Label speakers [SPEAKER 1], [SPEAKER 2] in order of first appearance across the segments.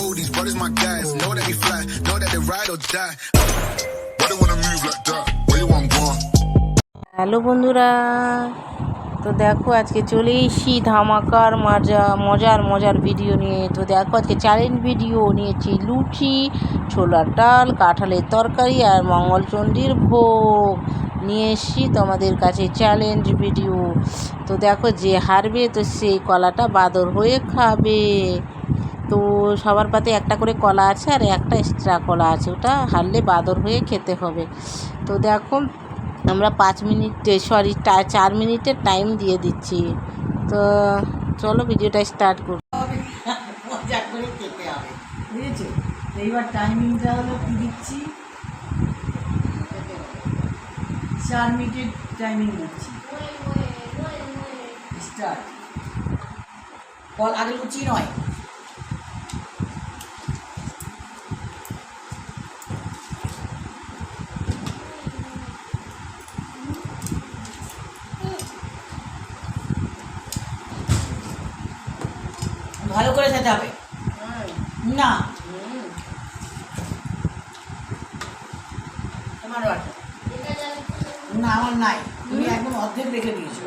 [SPEAKER 1] know these brothers my guys. Know that we fly, know that they ride or die. Why they wanna move like that? Where you want gone?
[SPEAKER 2] Hello বন্ধুরা তো দেখো আজকে চলে এসেছি ধামাকার মজা মজার মজার ভিডিও নিয়ে তো দেখো আজকে চ্যালেঞ্জ ভিডিও নিয়েছি লুচি ছোলার ডাল কাঁঠালের তরকারি আর মঙ্গলচণ্ডীর ভোগ নিয়ে এসেছি তোমাদের কাছে চ্যালেঞ্জ ভিডিও তো দেখো যে হারবে তো সেই কলাটা বাদর হয়ে খাবে তো সবার পাতে একটা করে কলা আছে আর একটা এক্সট্রা কলা আছে। ওটা হারলে বাদর হয়ে খেতে হবে। তো দেখো আমরা পাঁচ মিনিটে সরি চার মিনিটের টাইম দিয়ে দিচ্ছি। তো চলো ভিডিওটা স্টার্ট করি।
[SPEAKER 3] মজা করে খেতে হবে। বুঝেছ? এইবার টাইমিংটা হলো কি দিচ্ছি? চার মিনিটের টাইমিং দিচ্ছি। স্টার্ট কল আগে লুচি নয়। ভালো করে খেতে হবে। না। তোমারও আছে না আমার নাই। তুমি একদম অর্ধেক রেখে দিয়েছ।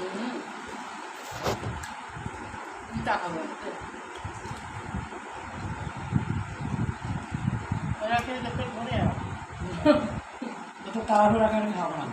[SPEAKER 3] তাড়াহুড়ো আমি খাব না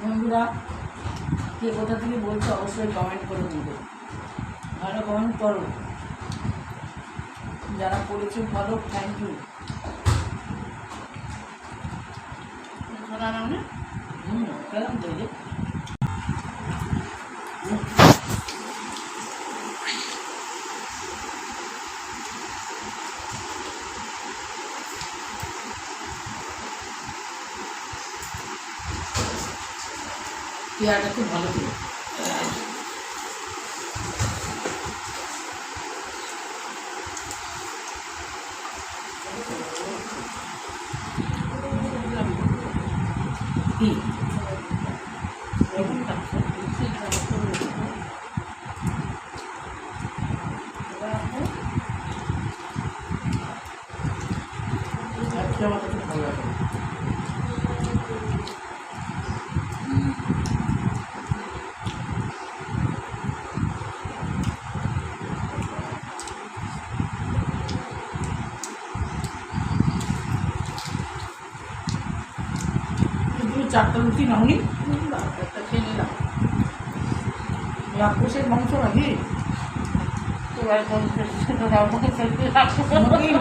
[SPEAKER 3] বন্ধুরা কে কোথা থেকে বলছো, অবশ্যই কমেন্ট করে দিবে। ভালো কমেন্ট করো। যারা করেছে, ভালো থ্যাংক ইউ হুম কেমন তো পেয়ারাটা খুব ভালো ছিল। ভালো লাগে তুমি চারটা রুটি নাওনি। রাক্ষসের মাংস নাকি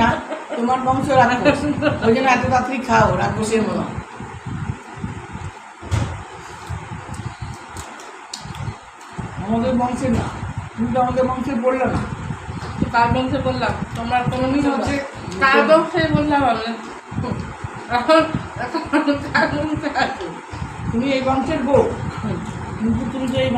[SPEAKER 3] না তোমার বংশ রাক্ষস ওই জন্য এত তাড়াতাড়ি খাও রাক্ষসের মতো। আমাদের বংশের না তুমি তো আমাদের বংশের বললে না।
[SPEAKER 4] কার বংশে বললাম? তোমার কোনো
[SPEAKER 3] হচ্ছে
[SPEAKER 4] কার বংশে বললাম আমি? এখন
[SPEAKER 3] তুমি এই বংশের বউ। কিন্তু তুমি যে এই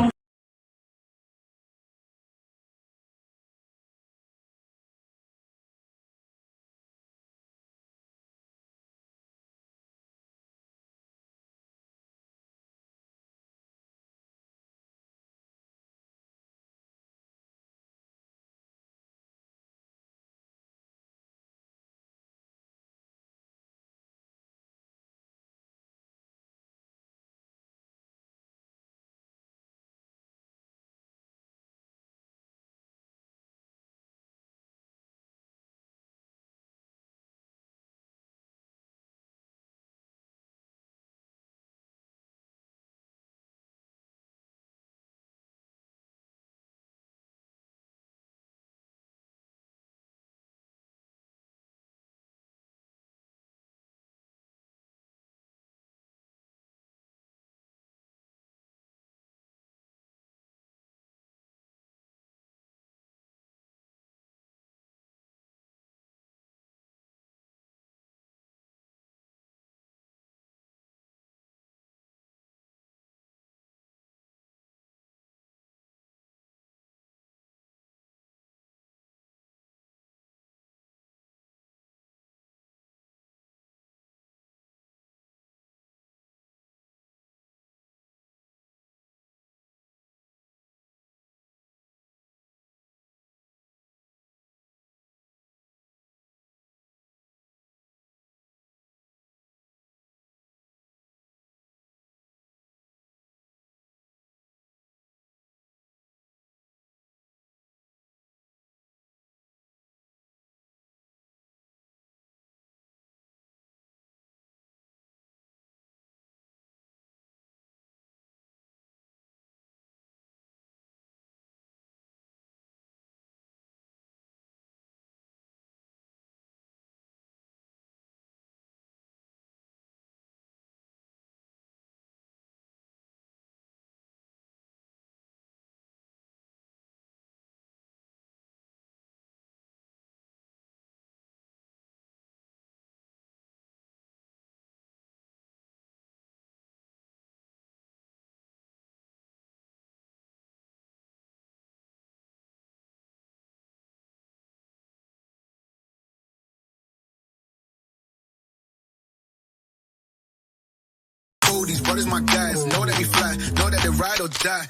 [SPEAKER 1] All these brothers my guys. Know that we fly, know that they ride or die.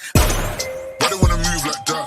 [SPEAKER 1] Why they wanna move like that?